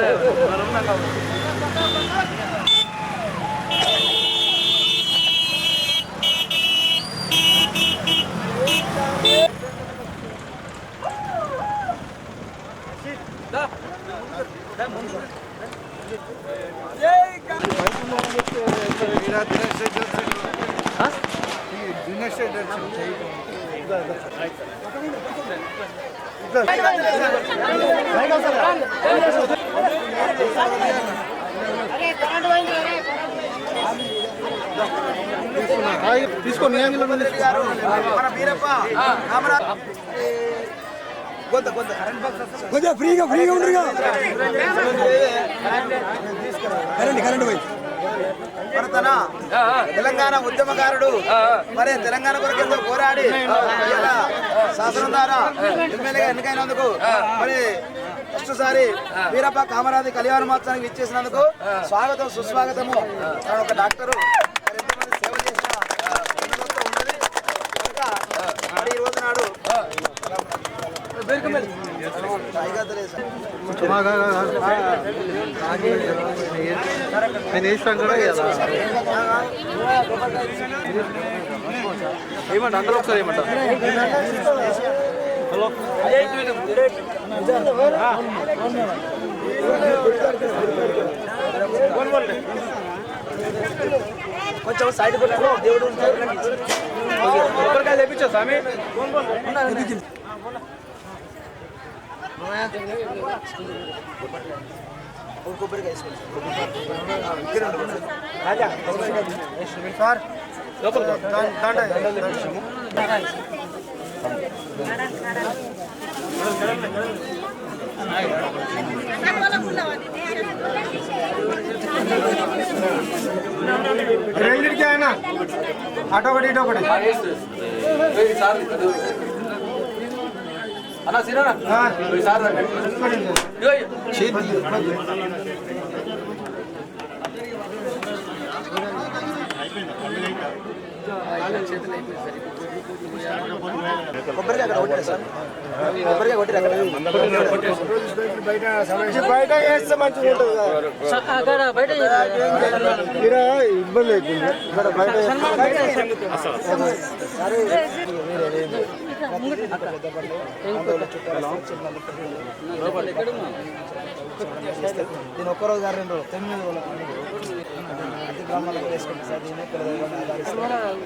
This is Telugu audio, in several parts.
తీసుకోండి మన బాక్స్ కొంచెం ఫ్రీగా ఫ్రీగా ఉండరుగా. కరెంట్ కరెంట్ పోయి. మన తన తెలంగాణ ఉద్యమకారుడు. మరి తెలంగాణ కొరకు ఎంతో పోరాడి? శాసనం ద్వారా ఎమ్మెల్యేగా ఎన్నికైనందుకు. మరి ఫస్ట్ సారి వీరప్ప కామరాజు కళ్యాణ మహోత్సవానికి ఇచ్చేసినందుకు స్వాగతం సుస్వాగతము. ఆయన ఒక డాక్టరు సేవ చేసిన ఉన్నది. కనుక మరి ఈ రోజు నాడు. నేను వేస్తాను కూడా ఏమంట అందరూ ఒకసారి ఏమంట కొంచెం సైడ్ కొట్టుకో దేవుడు ఉంటాడు. కొబ్బరికాయ తెప్పించా స్వామి. కొబ్బరికాయ వేసుకోండి. లోపల రెండింటికి ఆయన అటు ఒకటి ఇటు ఒకటి అన్న సిరా సార్ కొబ్బరికాయ అక్కడ కొట్టారు సార్ కొబ్బరికాయ కొట్టారు అక్కడ బయట వేస్తే మంచిగా ఉంటుంది మీరా ఇబ్బంది అవుతుంది ఇక్కడ బయట నేను ఒక్కరోజు గారు రెండు రోజులు, తొమ్మిది రోజులు ప్రతి గ్రామాలకు వేసుకుంటాం సార్ దీన్ని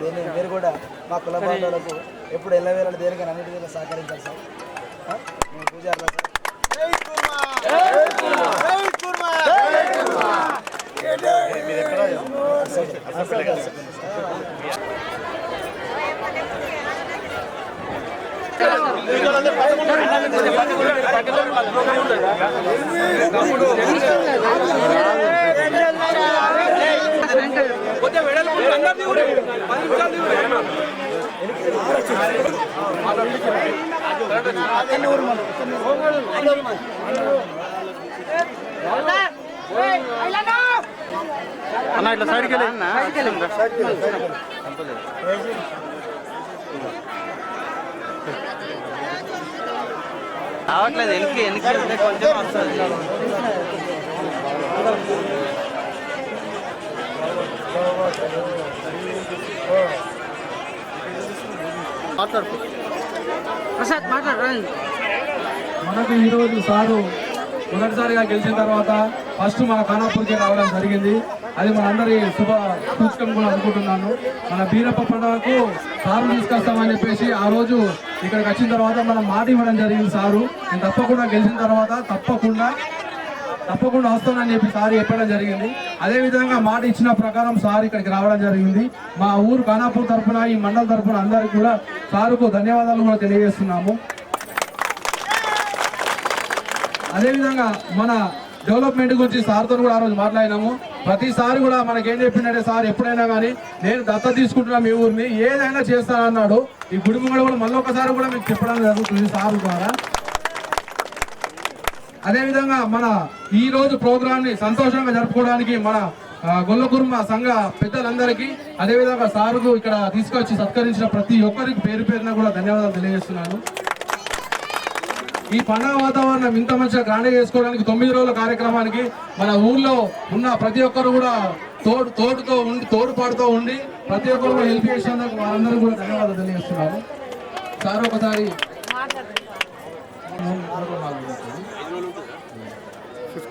దీన్ని మీరు కూడా మా కుల బాంధవులకు ఎప్పుడు ఎల్లవేళ దేనికైనా అన్నిటి దగ్గర సహకరించాలి సార్ మేము పూజారులు సార్ అన్న ఇట్లా సైడ్కి వెళ్ళి రావట్లేదు వెనక్కి వెనక్కి కొంచెం వస్తుంది. మాట్లాడుకో. మనకు ఈరోజు సారు మొదటిసారిగా గెలిచిన తర్వాత ఫస్ట్ మన ఖానాపూర్కి రావడం జరిగింది. అది మనందరి శుభ సూచకం కూడా అనుకుంటున్నాను. మన బీరప్ప పండుగకు సారు తీసుకొస్తామని చెప్పేసి ఆ రోజు ఇక్కడికి వచ్చిన తర్వాత మనం మాట ఇవ్వడం జరిగింది సారు. నేను తప్పకుండా గెలిచిన తర్వాత తప్పకుండా తప్పకుండా వస్తానని చెప్పి సార్ చెప్పడం జరిగింది. అదేవిధంగా మాట ఇచ్చిన ప్రకారం సార్ ఇక్కడికి రావడం జరిగింది. మా ఊరు ఖానాపూర్ తరఫున ఈ మండల తరఫున అందరికీ కూడా సారుకు ధన్యవాదాలు కూడా తెలియజేస్తున్నాము. అదేవిధంగా మన డెవలప్మెంట్ గురించి సార్తో కూడా ఆ రోజు మాట్లాడినాము. ప్రతిసారి కూడా మనకేం చెప్పిందంటే సార్ ఎప్పుడైనా కానీ నేను దత్త తీసుకుంటున్నా మీ ఊరిని ఏదైనా చేస్తానన్నాడు. ఈ గుడి కూడా మళ్ళీ ఒకసారి కూడా మీకు చెప్పడం జరుగుతుంది సార్ ద్వారా. అదేవిధంగా మన ఈ రోజు ప్రోగ్రామ్ని సంతోషంగా జరుపుకోవడానికి మన గొల్లకుర్మ సంఘ పెద్దలందరికీ అదేవిధంగా సారుకు ఇక్కడ తీసుకొచ్చి సత్కరించిన ప్రతి ఒక్కరికి పేరు పేరున కూడా ధన్యవాదాలు తెలియజేస్తున్నాను. ఈ పండగ వాతావరణం ఇంత మంచిగా గ్రాండ్ చేసుకోవడానికి తొమ్మిది రోజుల కార్యక్రమానికి మన ఊర్లో ఉన్న ప్రతి ఒక్కరు కూడా తోడు తోడుతో ఉండి తోడుపాటుతో ఉండి ప్రతి ఒక్కరు కూడా హెల్ప్ చేసినందుకు వారందరూ కూడా ధన్యవాదాలు తెలియజేస్తున్నారు సార్ ఒకసారి.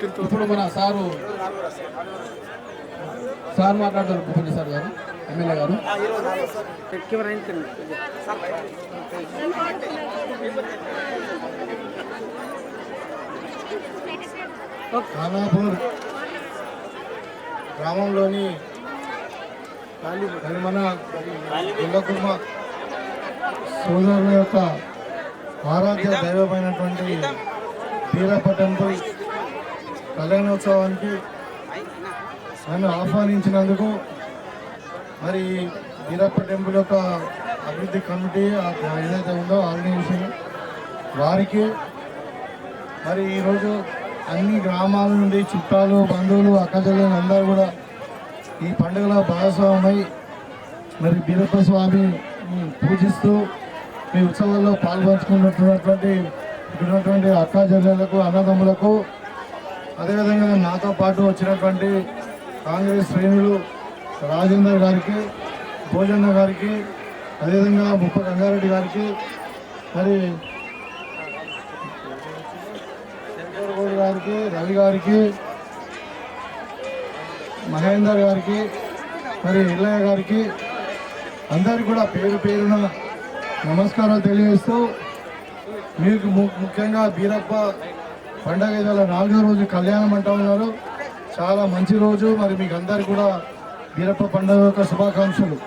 ఇప్పుడు మన సారు సార్ మాట్లాడతారు భూపతి సార్ గారు ఎమ్మెల్యే గారు. ఖానాపూర్ గ్రామంలోని మన గుల్లకుర్మ సోదరుల యొక్క ఆరాధ్య దైవమైనటువంటి వీరప్ప టెంపుల్ కళ్యాణోత్సవానికి నన్ను ఆహ్వానించినందుకు మరి వీరప్ప టెంపుల్ యొక్క అభివృద్ధి కమిటీ ఏదైతే ఉందో ఆర్గనైజేషన్ వారికి మరి ఈరోజు అన్ని గ్రామాల నుండి చుట్టాలు బంధువులు అక్కచెల్లెలు అందరూ కూడా ఈ పండుగలో భాగస్వామై మరి బీరప్ప స్వామి పూజిస్తూ ఈ ఉత్సవాల్లో పాల్పంచుకున్నటువంటి ఇక్కడ ఉన్నటువంటి అక్క అన్నదమ్ములకు అదేవిధంగా నాతో పాటు వచ్చినటువంటి కాంగ్రెస్ శ్రేణులు రాజేందర్ గారికి భోజన్న గారికి అదేవిధంగా ముప్ప గంగారెడ్డి గారికి మరి శంకర్ గారికి రవి గారికి మహేందర్ గారికి మరి ఇల్లయ్య గారికి అందరికి కూడా పేరు పేరున నమస్కారాలు తెలియజేస్తూ మీకు ము- ముఖ్యంగా బీరప్ప పండగ ఇవాళ నాలుగో రోజు కళ్యాణం అంటా ఉన్నారు. చాలా మంచి రోజు. మరి మీకు అందరు కూడా వీరప్ప పండుగ యొక్క శుభాకాంక్షలు.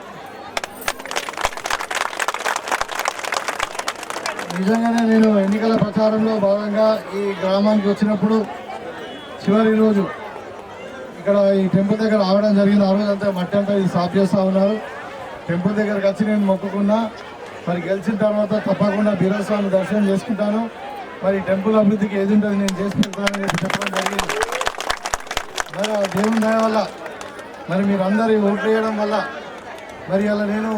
నిజంగానే నేను ఎన్నికల ప్రచారంలో భాగంగా ఈ గ్రామానికి వచ్చినప్పుడు చివరి రోజు ఇక్కడ ఈ టెంపుల్ దగ్గర ఆవడం జరిగింది. ఆ రోజు అంతా మట్టి అంతా ఇది సాఫ్ చేస్తూ ఉన్నారు. టెంపుల్ దగ్గరకు వచ్చి నేను మొక్కుకున్నా. మరి గెలిచిన తర్వాత తప్పకుండా బీరస్వామి దర్శనం చేసుకుంటాను. మరి టెంపుల్ అభివృద్ధికి ఏది ఉంటుంది నేను చేసి పెడతానని చెప్పడం జరిగింది. మరి ఆ దేవుని దయ వల్ల మరి మీరందరూ ఓట్లు వేయడం వల్ల మరి అలా నేను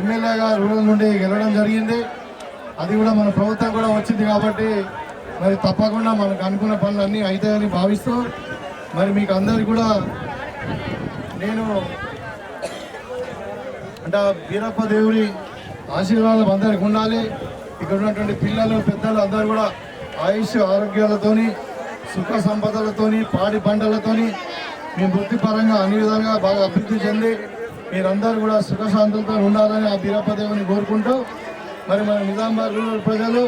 ఎమ్మెల్యేగా రూరల్ నుండి గెలవడం జరిగింది. అది కూడా మన ప్రభుత్వం కూడా వచ్చింది కాబట్టి మరి తప్పకుండా మనకు అనుకున్న పనులన్నీ అవుతాయని భావిస్తూ మరి మీకు అందరికి కూడా నేను అంటే వీరప్ప దేవుడి ఆశీర్వాదం అందరికి ఉండాలి. ఇక్కడ ఉన్నటువంటి పిల్లలు పెద్దలు అందరూ కూడా ఆయుష్ ఆరోగ్యాలతోని సుఖ సంపదలతోని పాడి పంటలతోని మీ వృత్తిపరంగా అన్ని విధాలుగా బాగా అభివృద్ధి చెంది మీరందరూ కూడా సుఖశాంతులతో ఉండాలని ఆ వీరప్ప కోరుకుంటూ మరి మన నిజామాబాద్ రూరల్ ప్రజలు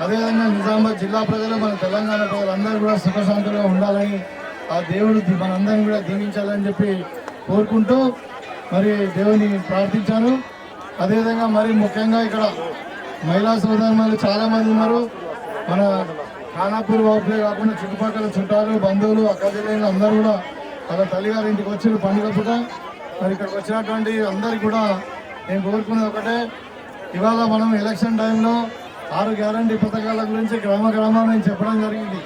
అదేవిధంగా నిజామాబాద్ జిల్లా ప్రజలు మన తెలంగాణ ప్రజలందరూ కూడా సుఖశాంతులుగా ఉండాలని ఆ దేవుడు ది- మనందరినీ కూడా దీవించాలని చెప్పి కోరుకుంటూ మరి దేవుని ప్రార్థించాను. అదేవిధంగా మరి ముఖ్యంగా ఇక్కడ మహిళా సోదరులు చాలా మంది ఉన్నారు. మన ఖానాపూర్ బాబులే కాకుండా చుట్టుపక్కల చుట్టాలు బంధువులు అక్కజల్లు అందరూ కూడా వాళ్ళ తల్లిగారి ఇంటికి వచ్చి పండుగ పూట. మరి ఇక్కడికి వచ్చినటువంటి అందరికి కూడా నేను కోరుకునేది ఒకటే. ఇవాళ మనం ఎలక్షన్ టైంలో ఆరు గ్యారంటీ పథకాల గురించి గ్రామ గ్రామాన్ని నేను చెప్పడం జరిగింది.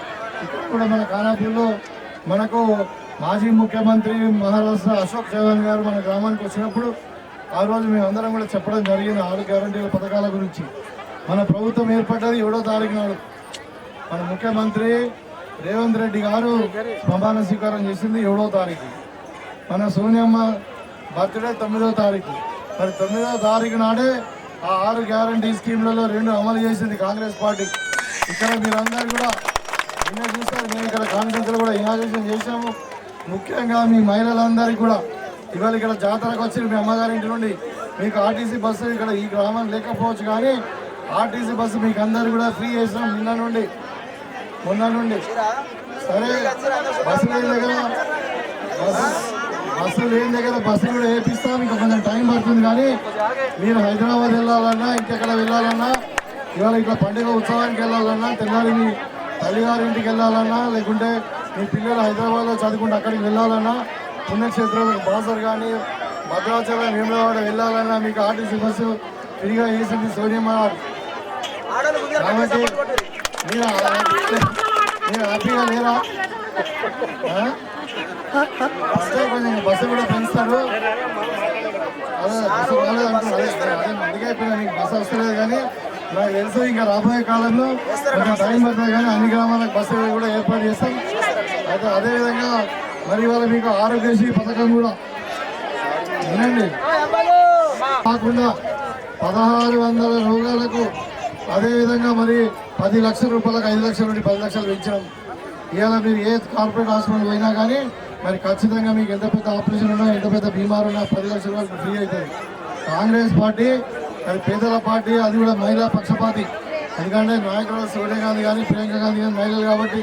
ఇక్కడ కూడా మన ఖానాపూర్లో మనకు మాజీ ముఖ్యమంత్రి మహారాష్ట్ర అశోక్ చౌహాన్ గారు మన గ్రామానికి వచ్చినప్పుడు ఆ రోజు మేము అందరం కూడా చెప్పడం జరిగింది ఆరు గ్యారంటీల పథకాల గురించి. మన ప్రభుత్వం ఏర్పడ్డది ఏడో తారీఖు నాడు. మన ముఖ్యమంత్రి రేవంత్ రెడ్డి గారు ప్రమాణ స్వీకారం చేసింది ఏడో తారీఖు. మన సోనియమ్మ బర్త్డే తొమ్మిదో తారీఖు. మరి తొమ్మిదో తారీఖు నాడే ఆ ఆరు గ్యారంటీ స్కీమ్లలో రెండు అమలు చేసింది కాంగ్రెస్ పార్టీ. ఇక్కడ మీరందరూ కూడా నిన్న చూస్తారు మేము ఇక్కడ కాన్ఫరెన్స్లో కూడా ఇనాగ్రేషన్ చేశాము. ముఖ్యంగా మీ మహిళలందరికీ కూడా ఇవాళ ఇక్కడ జాతరకు వచ్చి మీ అమ్మగారి ఇంటి నుండి మీకు ఆర్టీసీ బస్సు ఇక్కడ ఈ గ్రామం లేకపోవచ్చు కానీ ఆర్టీసీ బస్సు మీకు అందరు కూడా ఫ్రీ చేసినాం నిన్న నుండి. మొన్న నుండి. సరే బస్సు లేని దగ్గర బస్సు బస్సు లేని దగ్గర బస్సు కూడా వేపిస్తాం. ఇంకా కొంచెం టైం పడుతుంది కానీ మీరు హైదరాబాద్ వెళ్ళాలన్నా ఇంకెక్కడ వెళ్ళాలన్నా ఇవాళ ఇట్లా పండుగ ఉత్సవానికి వెళ్ళాలన్నా తెల్లారి మీ తల్లిగారింటికి వెళ్ళాలన్నా లేకుంటే మీ పిల్లలు హైదరాబాద్లో చదువుకుంటే అక్కడికి వెళ్ళాలన్నా పుణ్యక్షేత్రాలకు బాసర్ కానీ భద్రాచలం వేములవాడ వెళ్ళాలన్నా మీకు ఆర్టీసీ బస్సు ఫ్రీగా వేసింది సోనియమ్మ కాబట్టి మీరు మీరు హ్యాపీగా లేరా? వస్తే కొంచెం బస్సు కూడా పెంచుతారు. అదే బస్సు రాలేదు అంటున్నారు. అందుకే బస్సు వస్తలేదు కానీ నాకు తెలుసు ఇంకా రాబోయే కాలంలో టైం పడుతుంది కానీ అన్ని గ్రామాలకు బస్సు కూడా ఏర్పాటు చేస్తాం. అయితే అదేవిధంగా మరి ఇవాళ మీకు ఆరోగ్యశ్రీ పథకం కూడా. వినండి. కాకుండా పదహారు వందల రోగాలకు అదేవిధంగా మరి పది లక్షల రూపాయలకు ఐదు లక్షల నుండి పది లక్షలు పెంచడం. ఇవాళ మీరు ఏ కార్పొరేట్ హాస్పిటల్ పోయినా కానీ మరి ఖచ్చితంగా మీకు ఎంత పెద్ద ఆపరేషన్ ఉన్నా ఎంత పెద్ద బీమారు ఉన్నా పది లక్షల వరకు ఫ్రీ అవుతుంది. కాంగ్రెస్ పార్టీ అది పేదల పార్టీ అది కూడా మహిళా పక్షపాతి. ఎందుకంటే నాయకుడు సోనియా గాంధీ కానీ ప్రియాంక గాంధీ కానీ మహిళలు కాబట్టి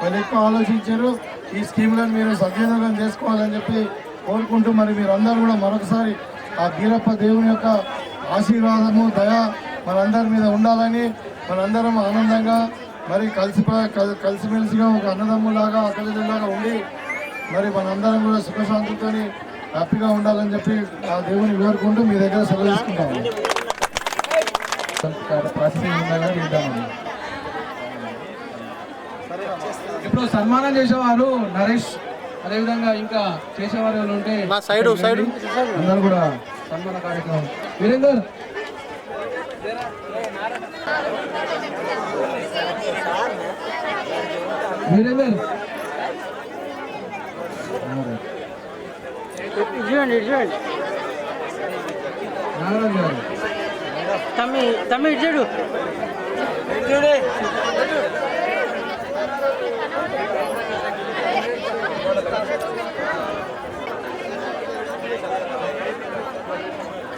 వాళ్ళు ఎక్కువ ఆలోచించారు. ఈ స్కీమ్లను మీరు సద్వినియోగం చేసుకోవాలని చెప్పి కోరుకుంటూ మరి మీరందరూ కూడా మరొకసారి ఆ బీరప్ప దేవుని యొక్క ఆశీర్వాదము దయ మనందరి మీద ఉండాలని మనందరం ఆనందంగా మరి కలిసి కలిసిమెలిసిగా ఒక అన్నదమ్ములాగా అక్కడిలాగా ఉండి మరి మనందరం కూడా సుఖశాంతితో హ్యాపీగా ఉండాలని చెప్పి ఆ దేవుని కోరుకుంటూ మీ దగ్గర సెలవు తీసుకుంటాము. ప్రాసెసింగ్ ఉండగా ఇప్పుడు సన్మానం చేసేవారు నరేష్ అదేవిధంగా ఇంకా చేసేవారు ఎవరు ఉంటే సైడ్ సైడ్. అందరూ కూడా సన్మాన కార్యక్రమం. వీరేందర్. వీరేందర్. చూడండి చూడండి నాగరాజు గారు. తమ్మి తమ్మి ఇటు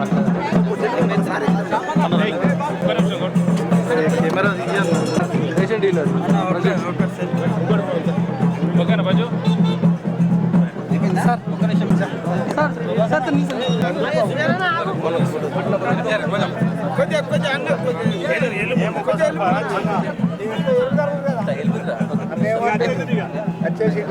ఇచ్చే రేషన్ డీలర్ ఓకేనా బాజు కొద్దిగా కొద్దిగా అన్న కొద్దిగా